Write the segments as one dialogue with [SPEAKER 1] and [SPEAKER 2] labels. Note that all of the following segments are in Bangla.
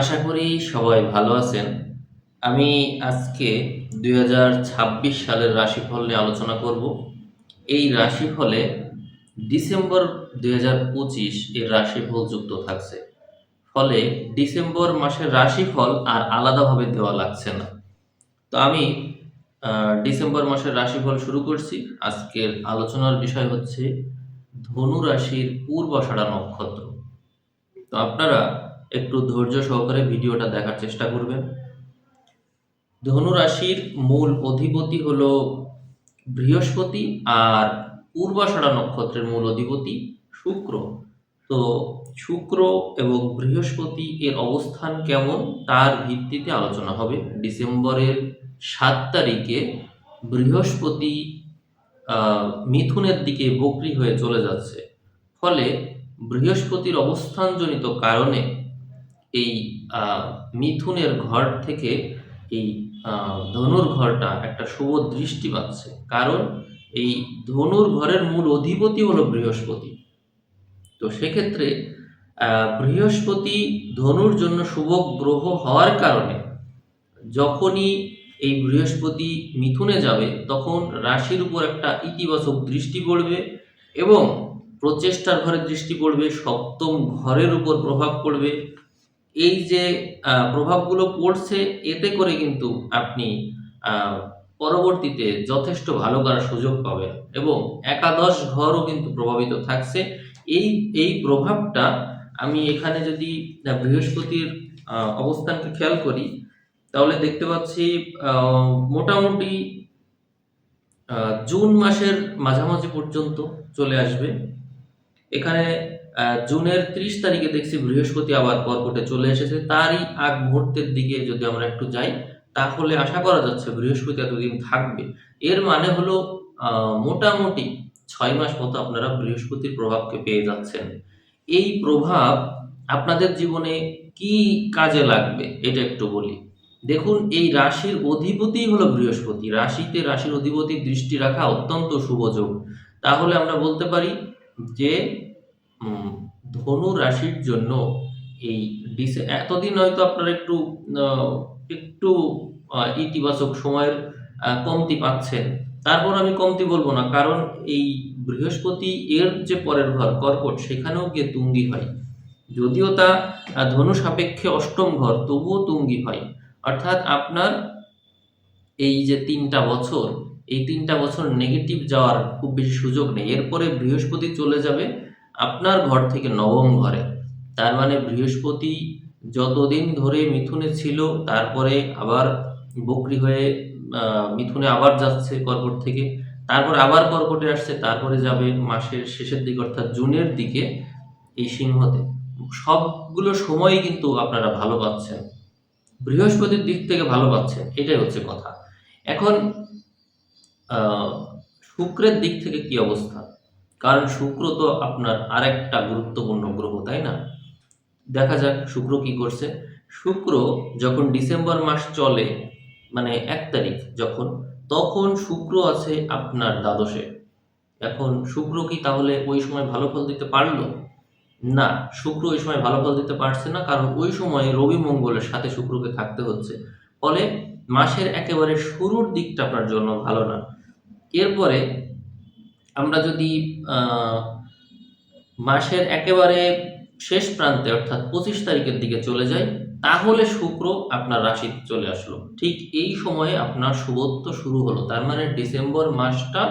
[SPEAKER 1] আশা করি সবাই ভালো আছেন। আমি আজকে দুই হাজার ছাব্বিশ সালের রাশিফল নিয়ে আলোচনা করব। এই রাশিফলে ডিসেম্বর দুই হাজার পঁচিশ এর রাশিফল যুক্ত থাকছে। ফলে ডিসেম্বর মাসের রাশিফল আর আলাদাভাবে দেওয়া লাগছে না। তো আমি ডিসেম্বর মাসের রাশিফল শুরু করছি। আজকের আলোচনার বিষয় হচ্ছে ধনু রাশির পূর্বাষাঢ়া নক্ষত্র। তো আপনারা একটু ধৈর্য সহকারে ভিডিওটা দেখার চেষ্টা করবেন। ধনু রাশির মূল অধিপতি হলো বৃহস্পতি আর পূর্বাষাঢ়া নক্ষত্রের মূল অধিপতি শুক্র। তো শুক্র এবং বৃহস্পতি এর অবস্থান কেমন তার ভিত্তিতে আলোচনা হবে। ডিসেম্বরের সাত তারিখে বৃহস্পতি মিথুনের দিকে বক্রি হয়ে চলে যাচ্ছে। ফলে বৃহস্পতির অবস্থানজনিত কারণে এই মিথুনের ঘর থেকে এই ধনুর ঘরটা একটা শুভ দৃষ্টি পাচ্ছে। কারণ এই ধনুর ঘরের মূল অধিপতি হলো বৃহস্পতি। তো সেক্ষেত্রে বৃহস্পতি ধনুর জন্য শুভ গ্রহ হওয়ার কারণে যখনই এই বৃহস্পতি মিথুনে যাবে, তখন রাশির উপর একটা ইতিবাচক দৃষ্টি পড়বে এবং প্রচেষ্টার ঘরে দৃষ্টি পড়বে, সপ্তম ঘরের উপর প্রভাব পড়বে। এই যে প্রভাবগুলো পড়ছে, এতে করে কিন্তু আপনি পরবর্তীতে যথেষ্ট ভালো করার সুযোগ পাবেন এবং একাদশ ঘরও কিন্তু প্রভাবিত থাকছে। এই এই প্রভাবটা আমি এখানে যদি বৃহস্পতির অবস্থানকে খেয়াল করি, তাহলে দেখতে পাচ্ছি মোটামুটি জুন মাসের মাঝামাঝি পর্যন্ত চলে আসবে। এখানে জুনের ত্রিশ তারিখে দেখছি বৃহস্পতি আবার কর্কটে চলে এসেছে। তারই আগ মুহূর্তের দিকে যদি আমরা একটু যাই, তাহলে আশা করা যাচ্ছে বৃহস্পতি এতদিন থাকবে। এর মানে হলো মোটামুটি ছয় মাস মতো আপনারা বৃহস্পতির প্রভাবকে পেয়ে যাচ্ছেন। এই প্রভাব আপনাদের জীবনে কি কাজে লাগবে, এটা একটু বলি। দেখুন, এই রাশির অধিপতি হলো বৃহস্পতি। রাশিতে রাশির অধিপতির দৃষ্টি রাখা অত্যন্ত শুভযোগ তাহলে আমরা বলতে পারি যে ধনু রাশির জন্য এই এতদিন হয়তো আপনারা একটু একটু ইতিবাচক সময়ের কমতি পাচ্ছেন। তারপর আমি কমতি বলব না, কারণ এই বৃহস্পতি এর যে পরের ঘর, কর্কট, সেখানেও গিয়ে তুঙ্গি হয়। যদিও তা ধনু সাপেক্ষে অষ্টম ঘর, তবুও তুঙ্গি হয়। অর্থাৎ আপনার এই যে তিনটা বছর, এই তিনটা বছর নেগেটিভ যাওয়ার খুব বেশি সুযোগ নেই। এরপরে বৃহস্পতি চলে যাবে আপনার ঘর থেকে নবম ঘরে। তার মানে বৃহস্পতি যতদিন ধরে মিথুনে ছিল, তারপরে আবার বকরি হয়ে মিথুনে আবার যাচ্ছে কর্কট থেকে, তারপর আবার কর্কটে আসছে, তারপরে যাবে মাসের শেষের দিকে, অর্থাৎ জুনের দিকে এই সিংহতে। সবগুলো সময়ই কিন্তু আপনারা ভালো পাচ্ছেন। বৃহস্পতির দিক থেকে ভালো পাচ্ছেন, এটাই হচ্ছে কথা। এখন শুক্রের দিক থেকে কি অবস্থা? কারণ শুক্র তো আপনার আরেকটা গুরুত্বপূর্ণ গ্রহ, তাই না? দেখা যাক শুক্র কি করছে। শুক্র যখন ডিসেম্বর মাস চলে মানে এক তারিখ যখন, তখন শুক্র আছে আপনার দ্বাদশে। এখন শুক্র কি তাহলে ওই সময় ভালো ফল দিতে পারল? না, শুক্র ওই সময় ভালো ফল দিতে পারছে না, কারণ ওই সময় রবি মঙ্গলের সাথে শুক্রকে থাকতে হচ্ছে। ফলে মাসের একেবারে শুরুর দিকটা আপনার জন্য ভালো না। এরপরে আমরা যদি মাসের একেবারে শেষ প্রান্তে অর্থাৎ পঁচিশ তারিখের দিকে চলে যাই, তাহলে শুক্র আপনার রাশিতে চলে আসলো। ঠিক এই সময়ে আপনার শুভত্ব শুরু হলো। তার মানে ডিসেম্বর মাসটা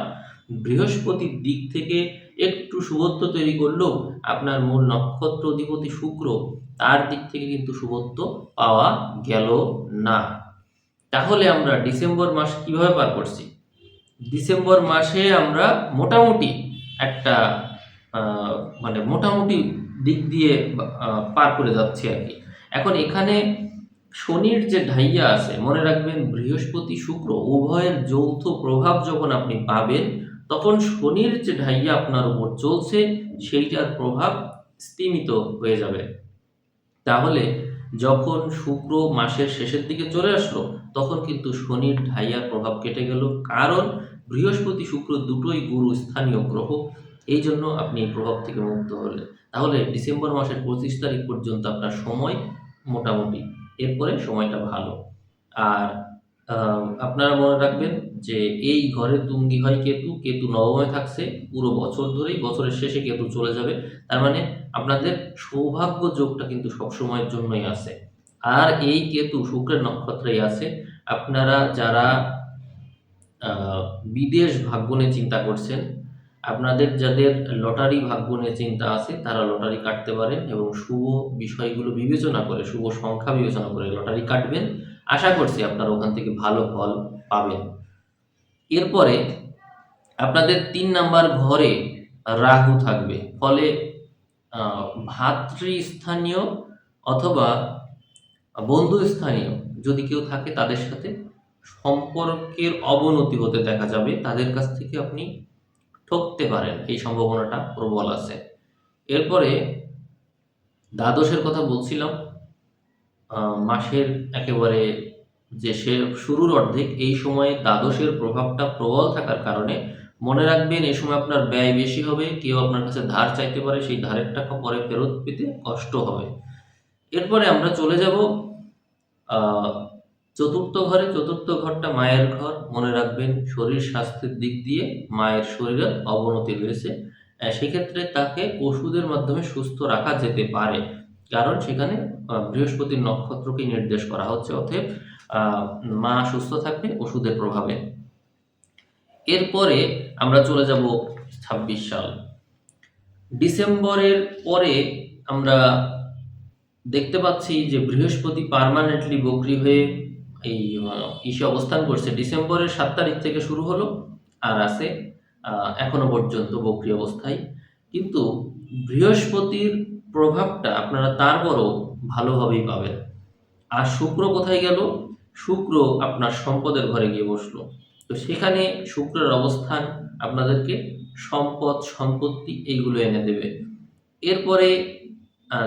[SPEAKER 1] বৃহস্পতির দিক থেকে একটু শুভত্ব তৈরি করলেও আপনার মূল নক্ষত্র অধিপতি শুক্র, তার দিক থেকে কিন্তু শুভত্ব পাওয়া গেল না। তাহলে আমরা ডিসেম্বর মাস কীভাবে পার করছি? ডিসেম্বর মাসে আমরা মোটামুটি একটা মানে মোটামুটি দিক দিয়ে পার করে যাচ্ছি আর কি। এখন এখানে শনির যে ঢাইয়া আছে, মনে রাখবেন বৃহস্পতি শুক্র উভয়ের যৌথ প্রভাব যখন আপনি পাবেন, তখন শনির যে ঢাইয়া আপনার উপর চলছে, সেইটার প্রভাব স্তীমিত হয়ে যাবে। তাহলে যখন শুক্র মাসের শেষের দিকে চলে আসলো, তখন কিন্তু শনির ঢাইয়ার প্রভাব কেটে গেল। কারণ বৃহস্পতি শুক্র দুটোই গুরু স্থানীয় গ্রহ। এই জন্য আপনি এই প্রভাব থেকে মুক্ত হলেন। তাহলে ডিসেম্বর মাসের পঁচিশ তারিখ পর্যন্ত আপনার সময় মোটামুটি। এরপরে সময়টা ভালো। আর আপনারা মনে রাখবেন যে এই ঘরে তুঙ্গি হয় কেতু কেতু নবমে থাকছে, পুরো বছর ধরেই, বছরের শেষে কেতু চলে যাবে। তার মানে আপনাদের সৌভাগ্য যোগটা কিন্তু সবসময়ের জন্যই আছে। আর এই কেতু শুক্রের নক্ষত্রেই আছে। আপনারা যারা বিদেশ ভাগ্য নিয়ে চিন্তা করছেন, আপনাদের যাদের লটারি ভাগ্য নিয়ে চিন্তা আছে, তারা লটারি কাটতে পারেন এবং শুভ বিষয়গুলো বিবেচনা করে, শুভ সংখ্যা বিবেচনা করে লটারি কাটবেন। আশা করছি আপনারা ওখান থেকে ভালো ফল পাবেন। এরপরে আপনাদের তিন নাম্বার ঘরে রাহু থাকবে। ফলে ভাতৃস্থানীয় অথবা বন্ধুস্থানীয় যদি কেউ থাকে তাদের সাথে সম্পর্কের অবনতি হতে দেখা যাবে, তাদের কাছ থেকে আপনি ঠকতে পারেন। এই সম্ভাবনাটা প্রবল আছে। এরপরে দ্বাদশের কথা বলছিলাম মাসের একেবারে যে সে শুরুর অর্ধেক এই সময়ে দ্বাদশের প্রভাবটা প্রবল থাকার কারণে মনে রাখবেন এই সময় আপনার ব্যয় বেশি হবে, কেউ আপনার কাছে ধার চাইতে পারে, সেই ধারের টাকা পরে ফেরত পেতে কষ্ট হবে। এরপরে আমরা চলে যাব চতুর্থ ঘরে। চতুর্থ ঘরটা মায়ের ঘর। মনে রাখবেন শরীর স্বাস্থ্যের দিক দিয়ে মায়ের শরীরের অবনতি রয়েছে সেক্ষেত্রে তাকে ওষুধের মাধ্যমে সুস্থ রাখা যেতে পারে। কারণ সেখানে বৃহস্পতির নক্ষত্রকে নির্দেশ করা হচ্ছে। অতএব মা সুস্থ থাকবে, ওষুধের প্রভাবে। এরপরে আমরা চলে যাব ছাব্বিশ সাল। ডিসেম্বরের পরে আমরা দেখতে পাচ্ছি যে বৃহস্পতি পার্মানেন্টলি বকরি হয়ে এই ইসে অবস্থান করছে। ডিসেম্বরের সাত তারিখ থেকে শুরু হলো আর আছে এখনও পর্যন্ত বকরি অবস্থায়। কিন্তু বৃহস্পতির প্রভাবটা আপনারা তারপরও ভালোভাবেই পাবেন। আর শুক্র কোথায় গেল? শুক্র আপনার সম্পদের ঘরে গিয়ে বসল। তো সেখানে শুক্রের অবস্থান আপনাদেরকে সম্পদ, সম্পত্তি এইগুলো এনে দেবে। এরপরে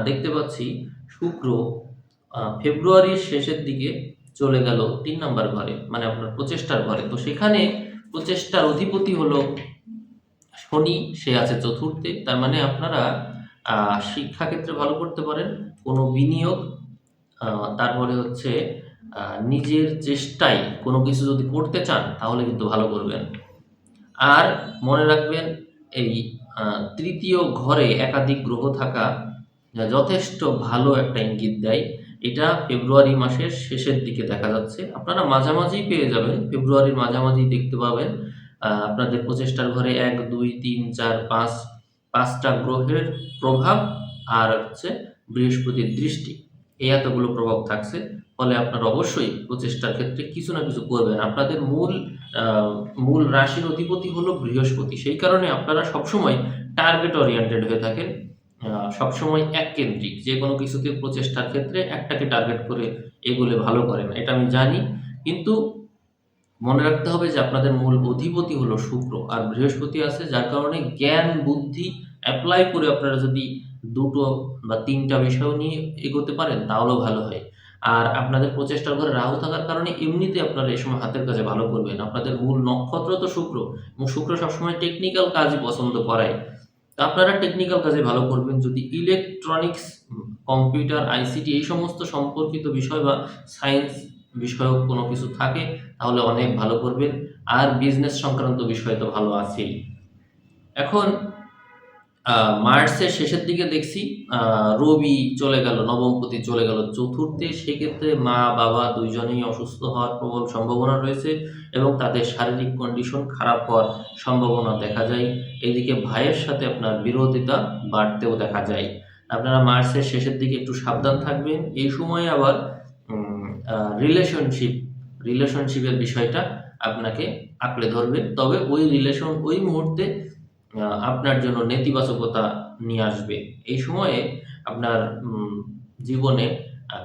[SPEAKER 1] দেখতে পাচ্ছি শুক্র ফেব্রুয়ারির শেষের দিকে চলে গেল তিন নম্বর ঘরে মানে আপনার প্রচেষ্টার ঘরে। তো সেখানে প্রচেষ্টার অধিপতি হলো শনি, সে আছে চতুর্থে। তার মানে আপনারা শিক্ষাক্ষেত্রে ভালো করতে পারেন, কোনো বিনিয়োগ তারপরে হচ্ছে নিজের চেষ্টায় কোনো কিছু যদি করতে চান, তাহলে কিন্তু ভালো করবেন। আর মনে রাখবেন, এই তৃতীয় ঘরে একাধিক গ্রহ থাকা যথেষ্ট ভালো একটা ইঙ্গিত দেয়। এটা ফেব্রুয়ারি মাসের শেষের দিকে দেখা যাচ্ছে। আপনারা মাঝামাঝি পেয়ে যাবেন। ফেব্রুয়ারির মাঝামাঝি দেখতে পাবেন। আপনাদের প্রচেষ্টার ঘরে এক, দুই, তিন, চার, পাঁচ, পাঁচটা গ্রহের প্রভাব আর হচ্ছে বৃহস্পতির দৃষ্টি। এই এতগুলো প্রভাব থাকছে। ফলে আপনারা অবশ্যই প্রচেষ্টার ক্ষেত্রে কিছু না কিছু করবেন। আপনাদের মূল মূল রাশির অধিপতি হলো বৃহস্পতি। সেই কারণে আপনারা সবসময় টার্গেট ওরিয়েন্টেড হয়ে থাকেন সবসময় এক কেন্দ্রিক যে কোনো কিছুতে প্রচেষ্টার ক্ষেত্রে একটাকে টার্গেট করে এগুলো ভালো করেন এটা আমি জানি। কিন্তু মনে রাখতে হবে যে আপনাদের মূল অধিপতি হলো শুক্র। আর বৃহস্পতি আছে যার কারণে জ্ঞান, বুদ্ধি অ্যাপ্লাই করে আপনারা যদি দুটো বা তিনটা বিষয় নিয়ে এগোতে পারেন, তাহলেও ভালো হয়। আর আপনাদের প্রচেষ্টার ঘরে রাহু থাকার কারণে এমনিতে আপনারা এই সময় হাতের কাজে ভালো করবেন। আপনাদের মূল নক্ষত্র তো শুক্র এবং শুক্র সবসময় টেকনিক্যাল কাজই পছন্দ করায়। তো আপনারা টেকনিক্যাল কাজে ভালো করবেন। যদি ইলেকট্রনিক্স কম্পিউটার আইসিটি এই সমস্ত সম্পর্কিত বিষয় বা সায়েন্স বিষয়ক কোনো কিছু থাকে, তাহলে অনেক ভালো করবেন। আর বিজনেস সংক্রান্ত বিষয় তো ভালো আছেই। এখন মার্চের শেষের দিকে দেখছি রবি চলে গেল, নবমপতি চলে গেল। চতুর্থে সেক্ষেত্রে মা, বাবা দুইজনেই অসুস্থ হওয়ার প্রবল সম্ভাবনা রয়েছে এবং তাদের শারীরিক কন্ডিশন খারাপ হওয়ার সম্ভাবনা দেখা যায়। এদিকে ভাইয়ের সাথে আপনার বিরোধিতা বাড়তেও দেখা যায়। আপনারা মার্চের শেষের দিকে একটু সাবধান থাকবেন। এই সময়ে আবার রিলেশনশিপ রিলেশনশিপের বিষয়টা আপনাকে আঁকড়ে ধরবে। তবে ওই রিলেশন ওই মুহূর্তে আপনার জন্য নেতিবাচকতা নিয়ে আসবে। এই সময়ে আপনার জীবনে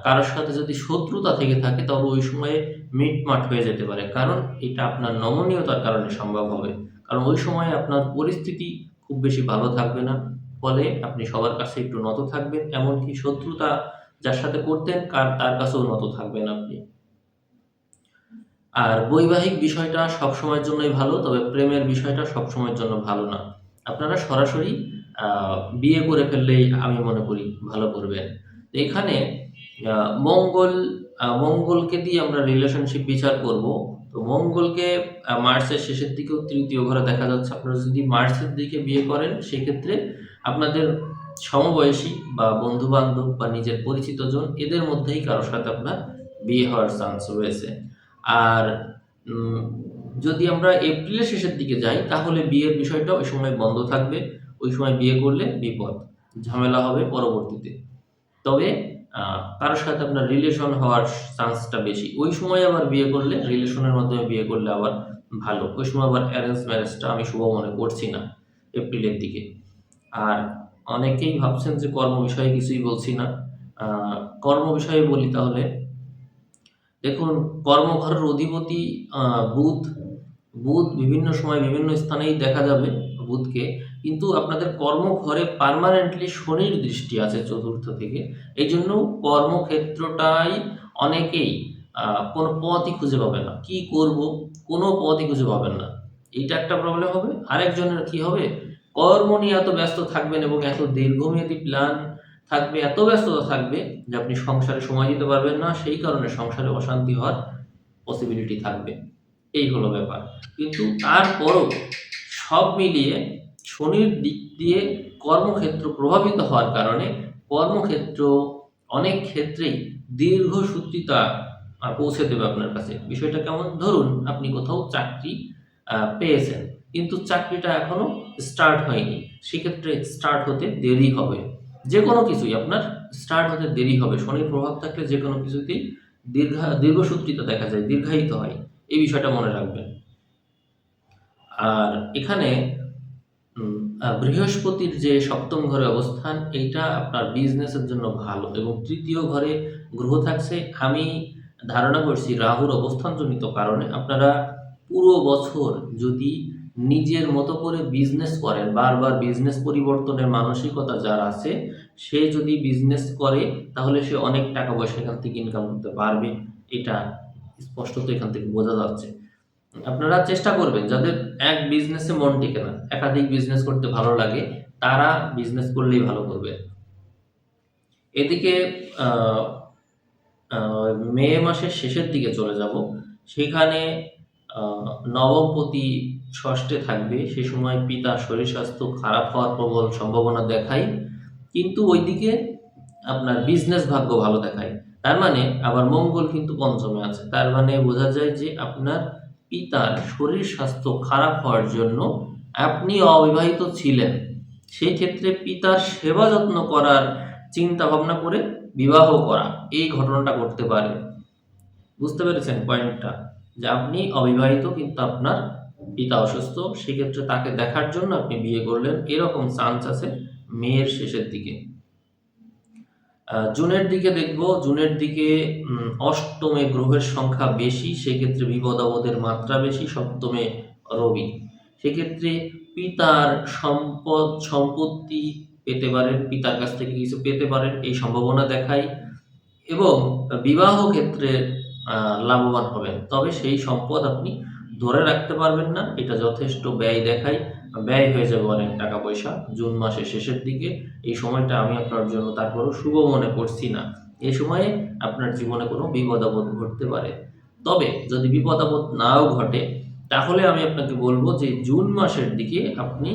[SPEAKER 1] কারোর সাথে যদি শত্রুতা থেকে থাকে তবে ওই সময়ে মিটমাট হয়ে যেতে পারে। কারণ এটা আপনার নমনীয়তার কারণে সম্ভব হবে। কারণ ওই সময়ে আপনার পরিস্থিতি খুব বেশি ভালো থাকবে না। ফলে আপনি সবার কাছে একটু নত থাকবেন। এমনকি শত্রুতা যার সাথে করতেন, কার, তার কাছেও নত থাকবেন আপনি। আর বৈবাহিক বিষয়টা সব সময়ের জন্যই ভালো, তবে প্রেমের বিষয়টা সব সময়ের জন্য ভালো না। আপনারা সরাসরি বিয়ে করে ফেললেই আমি মনে করি ভালো করবেন। এখানে মঙ্গল মঙ্গলকে দিয়ে আমরা রিলেশনশিপ বিচার করব। তো মঙ্গলকে মার্চের শেষের দিকেও তৃতীয় ঘরে দেখা যাচ্ছে। আপনারা যদি মার্চের দিকে বিয়ে করেন, সেক্ষেত্রে আপনাদের সমবয়সী বা বন্ধু বান্ধব বা নিজের পরিচিত জন, এদের মধ্যেই কারোর সাথে আপনার বিয়ে হওয়ার চান্স রয়েছে। আর যদি আমরা এপ্রিলের শেষের দিকে যাই, তাহলে বিয়ের বিষয়টা ওই সময় বন্ধ থাকবে। ওই সময় বিয়ে করলে বিপদ, ঝামেলা হবে পরবর্তীতে। তবে কারোর সাথে আপনার রিলেশন হওয়ার চান্সটা বেশি। ওই সময় আবার বিয়ে করলে রিলেশনের মাধ্যমে বিয়ে করলে আবার ভালো। ওই সময় আবার অ্যারেঞ্জ ম্যারেজটা আমি শুভ মনে করছি না, এপ্রিলের দিকে। আর অনেকেই ভাবছেন যে কর্ম বিষয়ে কিছুই বলছি না। কর্ম বিষয়ে বলি তাহলে দেখুন, কর্মঘরের অধিপতি বুধ বুধ বিভিন্ন সময় বিভিন্ন স্থানেই দেখা যাবে বুধকে, কিন্তু আপনাদের কর্মঘরে পার্মানেন্টলি শনির দৃষ্টি আছে চতুর্থ থেকে এই জন্য কর্মক্ষেত্রটাই অনেকেই কোনো পথই খুঁজে পাবে না। কি করব? কোনো পথই খুঁজে পাবেন না। এইটা একটা প্রবলেম হবে। আরেকজনের কি হবে? কর্ম নিয়ে এত ব্যস্ত থাকবেন এবং এত দীর্ঘমেয়াদী প্ল্যান থাকবে, এত ব্যস্ততা থাকবে যে আপনি সংসারে সময় দিতে পারবেন না, সেই কারণে সংসারে অশান্তি হওয়ার পসিবিলিটি থাকবে। এই হলো ব্যাপার। কিন্তু তারপরও সব মিলিয়ে শনির দিক দিয়ে কর্মক্ষেত্র প্রভাবিত হওয়ার কারণে কর্মক্ষেত্র অনেক ক্ষেত্রেই দীর্ঘসূত্রিতা পৌঁছে দেবে আপনার কাছে। বিষয়টা কেমন? ধরুন আপনি কোথাও চাকরি পেয়েছেন, কিন্তু চাকরিটা এখনও স্টার্ট হয়নি। সেক্ষেত্রে স্টার্ট হতে দেরি হবে। যে কোনো কিছুই আপনার স্টার্ট হতে দেরি হবে। শনির প্রভাব থাকলে যে কোনো কিছুতেই দীর্ঘা, দীর্ঘসূত্রিতা দেখা যায়, দীর্ঘায়িত হয়। এই বিষয়টা মনে রাখবেন। আর এখানে বৃহস্পতির যে সপ্তম ঘরে অবস্থান, এইটা আপনার বিজনেসের জন্য ভালো এবং তৃতীয় ঘরে গ্রহ থাকছে। আমি ধারণা করছি রাহুর অবস্থানজনিত কারণে আপনারা পুরো বছর যদি নিজের মতো করে বিজনেস করেন। বারবার বিজনেস পরিবর্তনের মানসিকতা যার আছে, সে যদি বিজনেস করে, তাহলে সে অনেক টাকা পয়সা এখান থেকে ইনকাম করতে পারবে। এটা স্পষ্টত এখান থেকে বোঝা যাচ্ছে। আপনারা চেষ্টা করবেন, যাদের এক বিজনেসে মন টিকে না, একাধিক বিজনেস করতে ভালো লাগে, তারা বিজনেস করলেই ভালো করবে। এদিকে মে মাসের শেষের দিকে চলে যাব। সেখানে নবমপতি ষষ্ঠে থাকবে। সে সময় পিতার শরীর স্বাস্থ্য খারাপ হওয়ার প্রবল সম্ভাবনা দেখায়, কিন্তু ওইদিকে আপনার বিজনেস ভাগ্য ভালো দেখায়। তার মানে আবার মঙ্গল কিন্তু পঞ্চমে আছে। তার মানে বোঝা যায় যে আপনার পিতার শরীর স্বাস্থ্য খারাপ হওয়ার জন্য আপনি অবিবাহিত ছিলেন। সেই ক্ষেত্রে পিতার সেবা যত্ন করার চিন্তা ভাবনা করে বিবাহ করা, এই ঘটনাটা ঘটতে পারে। বুঝতে পেরেছেন পয়েন্টটা যে আপনি অবিবাহিত, কিন্তু আপনার পিতা অসুস্থ, সেক্ষেত্রে তাকে দেখার জন্য আপনি বিয়ে করলেন এরকম চান্স আছে মেয়ের শেষের দিকে। জুনের দিকে দেখব, জুনের দিকে অষ্টমে গ্রহের সংখ্যা বেশি, সেক্ষেত্রে বিপদ আপদের মাত্রা বেশি, সপ্তমে রবি। সেক্ষেত্রে পিতার সম্পদ, সম্পত্তি পেতে পারেন, পিতার কাছ থেকে কিছু পেতে পারেন, এই সম্ভাবনা দেখায় এবং বিবাহ ক্ষেত্রে লাভবান হবেন। তবে সেই সম্পদ আপনি ধরে রাখতে পারবেন না, এটা যথেষ্ট ব্যয় দেখায়, ব্যয় হয়ে যাবে অনেক টাকা পয়সা। জুন মাসের শেষের দিকে এই সময়টা আমি আপনার জন্য তারপরও শুভ মনে করছি না। এ সময়ে আপনার জীবনে কোনো বিপদ আপদ ঘটতে পারে। তবে যদি বিপদ আপদ নাও ঘটে, তাহলে আমি আপনাকে বলব যে জুন মাসের দিকে আপনি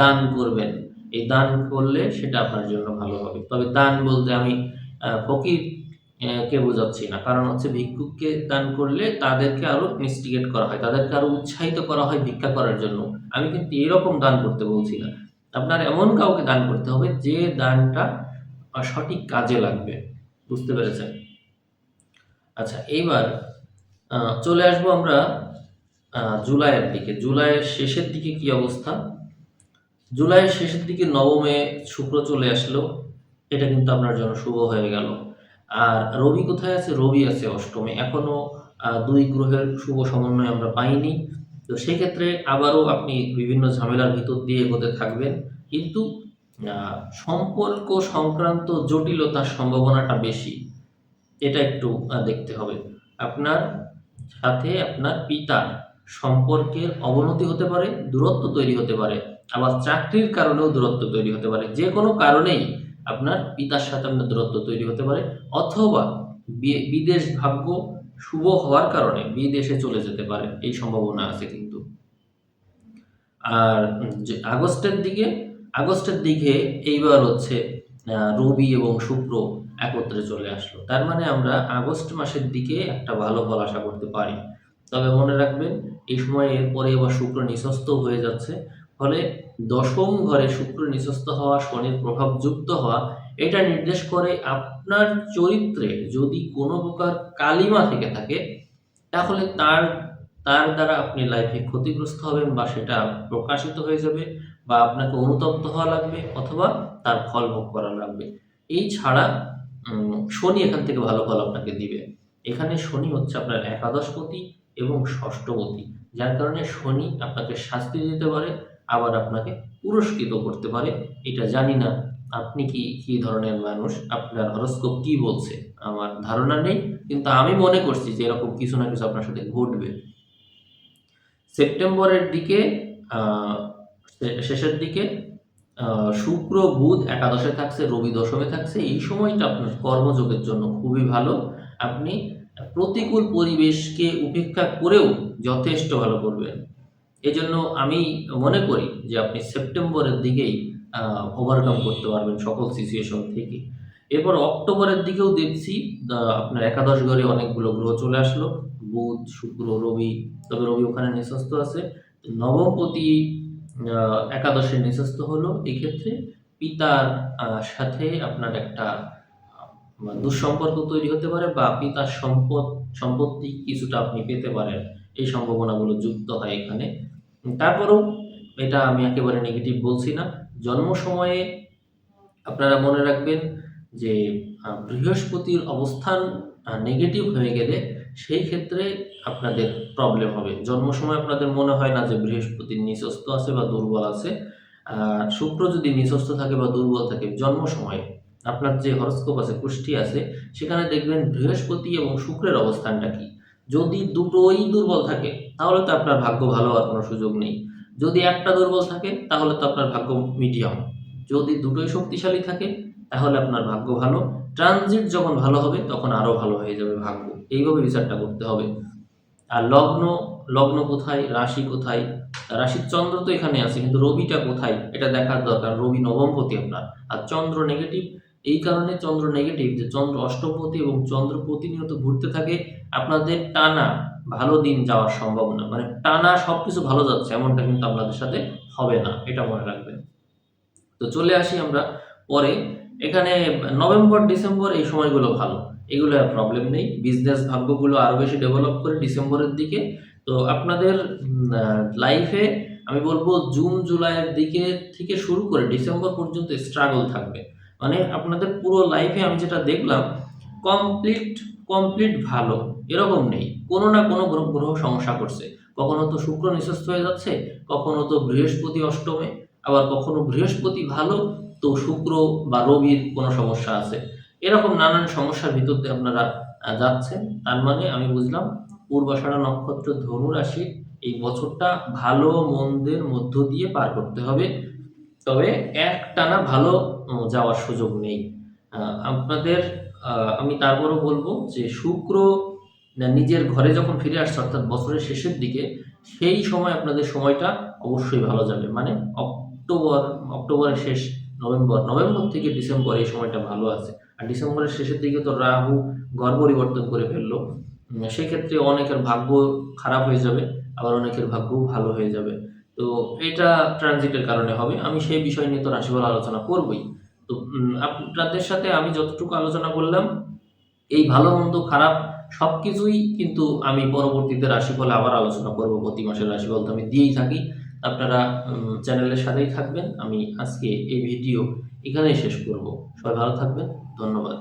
[SPEAKER 1] দান করবেন। এই দান করলে সেটা আপনার জন্য ভালো হবে। তবে দান বলতে আমি ফকির কে বোঝাচ্ছি না। কারণ হচ্ছে ভিক্ষুককে দান করলে তাদেরকে আরও ইনস্টিগেট করা হয়, তাদেরকে আরও উৎসাহিত করা হয় ভিক্ষা করার জন্য। আমি কিন্তু এরকম দান করতে বলছি না। আপনার এমন কাউকে দান করতে হবে যে দানটা সঠিক কাজে লাগবে। বুঝতে পেরেছেন? আচ্ছা এইবার চলে আসব আমরা জুলাইয়ের দিকে। জুলাইয়ের শেষের দিকে কি অবস্থা? জুলাইয়ের শেষের দিকে নবমে শুক্র চলে আসলো। এটা কিন্তু আপনার জন্য শুভ হয়ে গেল। আর রবি কোথায় আছে? রবি আছে অষ্টমে। এখনও আহ, দুই গ্রহের শুভ সমন্বয় আমরা পাইনি। তো সেক্ষেত্রে আবারও আপনি বিভিন্ন ঝামেলার ভিতর দিয়ে এগোতে থাকবেন। কিন্তু সম্পর্ক সংক্রান্ত জটিলতার সম্ভাবনাটা বেশি। এটা একটু দেখতে হবে। আপনার সাথে আপনার পিতার সম্পর্কের অবনতি হতে পারে দূরত্ব তৈরি হতে পারে। আবার চাকরির কারণেও দূরত্ব তৈরি হতে পারে। যে কোনো কারণেই আপনার পিতার সাথে আপনার দূরত্ব তৈরি হতে পারে, অথবা বিদেশ ভাগ্য শুভ হওয়ার কারণে বিদেশে চলে যেতে পারে, এই সম্ভাবনা আছে কিন্তু। আর আগস্টের দিকে আগস্টের দিকে এইবার হচ্ছে রবি এবং শুক্র একত্রে চলে আসলো। তার মানে আমরা আগস্ট মাসের দিকে একটা ভালো ফল আশা করতে পারি। তবে মনে রাখবেন, এই সময় এরপরে আবার শুক্র নিঃস্ত হয়ে যাচ্ছে। ফলে দশম ঘরে শুক্র নিঃস্ত হওয়া, শনির প্রভাব যুক্ত হওয়া, এটা নির্দেশ করে আপনার চরিত্রে যদি কোনো প্রকার কালিমা থেকে থাকে, তাহলে তার তার দ্বারা আপনি লাইফে ক্ষতিগ্রস্ত হবেন বা সেটা প্রকাশিত হয়ে যাবে বা আপনাকে অনুতপ্ত হওয়া লাগবে অথবা তার ফল ভোগ করা লাগবে। এই ছাড়া শনি এখান থেকে ভালো ফল আপনাকে দিবে। এখানে শনি হচ্ছে আপনার একাদশপতি এবং ষষ্ঠপতি যার কারণে শনি আপনাকে শাস্তি দিতে পারে আবার আপনাকে পুরস্কৃত করতে পারে। এটা জানি না আপনি কি কি ধরনের মানুষ, আপনার হরস্কোপ কি বলছে, আমার ধারণা নেই, কিন্তু আমি মনে করছি যে এরকম কিছু না কিছু আপনার সাথে ঘটবে। সেপ্টেম্বরের দিকে শেষের দিকে শুক্র, বুধ একাদশে থাকছে, রবি দশমে থাকছে। এই সময়টা আপনার কর্মযোগের জন্য খুবই ভালো। আপনি প্রতিকূল পরিবেশকে উপেক্ষা করেও যথেষ্ট ভালো করবেন। এজন্য আমি মনে করি যে আপনি সেপ্টেম্বরের দিকেই ওভারকাম করতে পারবেন সকল সিচুয়েশন থেকে। এরপর অক্টোবরের দিকেও দেখছি আপনার একাদশ ঘরে অনেকগুলো গ্রহ চলে আসলো। বুধ, শুক্র, রবি, তবে রবি ওখানে নিঃস্বস্ত আছে। নবমপতি একাদশে নিঃস্বস্ত হলো এক্ষেত্রে। পিতার সাথে আপনার একটা দুঃসম্পর্ক তৈরি হতে পারে বা পিতার সম্পদ, সম্পত্তি কিছুটা আপনি পেতে পারেন। এই সম্ভাবনাগুলো যুক্ত হয় এখানে। তারপরেও এটা আমি একেবারে নেগেটিভ বলছি না। জন্ম সময়ে আপনারা মনে রাখবেন যে বৃহস্পতির অবস্থান নেগেটিভ হয়ে গেলে সেই ক্ষেত্রে আপনাদের প্রবলেম হবে। জন্ম সময় আপনাদের মনে হয় না যে বৃহস্পতি নিচস্থ আছে বা দুর্বল আছে। শুক্র যদি নিচস্থ থাকে বা দুর্বল থাকে, জন্ম সময়ে আপনার যে হরস্কোপ আছে কুষ্টি আছে, সেখানে দেখবেন বৃহস্পতি এবং শুক্রের অবস্থানটা কি? যদি দুটোই দুর্বল থাকে, তাহলে তো আপনার ভাগ্য ভালো হওয়ার কোনো সুযোগ নেই। যদি একটা দুর্বল থাকে, তাহলে তো আপনার ভাগ্য মিডিয়াম যদি দুটোই শক্তিশালী থাকে, তাহলে আপনার ভাগ্য ভালো। ট্রানজিট যখন ভালো হবে, তখন আরও ভালো হয়ে যাবে ভাগ্য। এইভাবে বিচারটা করতে হবে। আর লগ্ন লগ্ন কোথায়, রাশি কোথায়? রাশির চন্দ্র তো এখানে আছে, কিন্তু রবিটা কোথায়? এটা দেখার দরকার। রবি নবমপতি আপনার। আর চন্দ্র নেগেটিভ এই কারণে চন্দ্র নেগেটিভ যে চন্দ্র অষ্টমপতি এবং চন্দ্র প্রতিনিয়ত ঘুরতে থাকে, আপনাদের টানা ভালো দিন যাওয়ার সম্ভাবনা। মানে টানা সবকিছু ভালো যাচ্ছে, এমনটা কিন্তু আপনাদের সাথে হবে না, এটা মনে রাখবেন। তো চলে আসি আমরা পরে। এখানে নভেম্বর, ডিসেম্বর এই সময়গুলো ভালো। এগুলো প্রবলেম নেই। বিজনেস ভাগ্যগুলো আরও বেশি ডেভেলপ করে ডিসেম্বরের দিকে। তো আপনাদের লাইফে আমি বলব, জুন, জুলাইয়ের দিকে থেকে শুরু করে ডিসেম্বর পর্যন্ত স্ট্রাগল থাকবে। মানে আপনাদের পুরো লাইফে আমি যেটা দেখলাম কমপ্লিট কমপ্লিট ভালো, এরকম নেই। কোনো না কোনো গ্রহ গ্রহ সমস্যা করছে। কখনো তো শুক্র নিঃস্বস্ত হয়ে যাচ্ছে, কখনো তো বৃহস্পতি অষ্টমে, আবার কখনো বৃহস্পতি ভালো, তো শুক্র বা রবির কোনো সমস্যা আছে। এরকম নানান সমস্যার ভিতর দিয়ে আপনারা যাচ্ছেন। তার মানে আমি বুঝলাম, পূর্বাষাঢ়া নক্ষত্র ধনু রাশি এই বছরটা ভালো মন্দের মধ্য দিয়ে পার করতে হবে। তবে একটানা ভালো যাওয়ার সুযোগ নেই। আপনাদের আমি তারপরও বলব যে শুক্র নিজের ঘরে যখন ফিরে আসছে, অর্থাৎ বছরের শেষের দিকে, সেই সময় আপনাদের সময়টা অবশ্যই ভালো যাবে। মানে অক্টোবর, অক্টোবরের শেষ, নভেম্বর নভেম্বর থেকে ডিসেম্বর এই সময়টা ভালো আছে। আর ডিসেম্বরের শেষের দিকে তো রাহু ঘর পরিবর্তন করে ফেলল। সেক্ষেত্রে অনেকের ভাগ্য খারাপ হয়ে যাবে, আবার অনেকের ভাগ্যও ভালো হয়ে যাবে। তো এটা ট্রানজিটের কারণে হবে। আমি সেই বিষয় নিয়ে তো রাশিফল আলোচনা করবই। তো আপনাদের সাথে আমি যতটুকু আলোচনা করলাম, এই ভালো, মন্দ, খারাপ সব কিছুই কিন্তু আমি পরবর্তীতে রাশিফলে আবার আলোচনা করব, প্রতি মাসের রাশিফল তো আমি দিয়েই থাকি। আপনারা চ্যানেলের সাথেই থাকবেন। আমি আজকে এই ভিডিও এখানেই শেষ করব। সবাই ভালো থাকবেন। ধন্যবাদ।